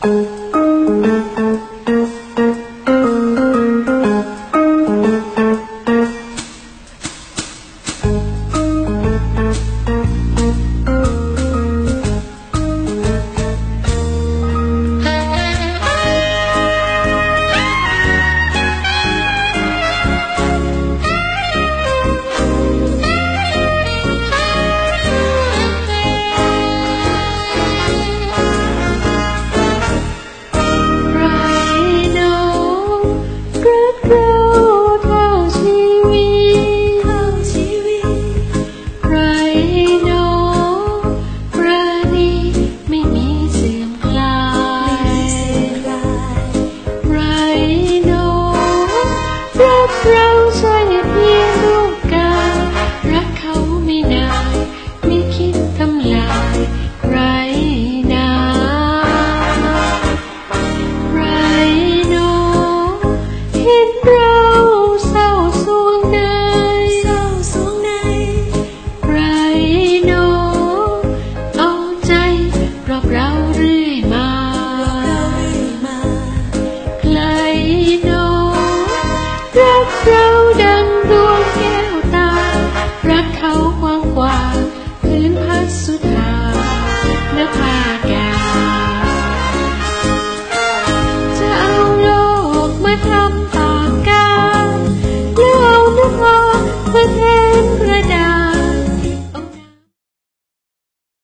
ใับเราเรื่อยมา ใครโนรักเราดังดวงแก้วตา รักเขากว้างกว่าพื้นพัสุธาและพา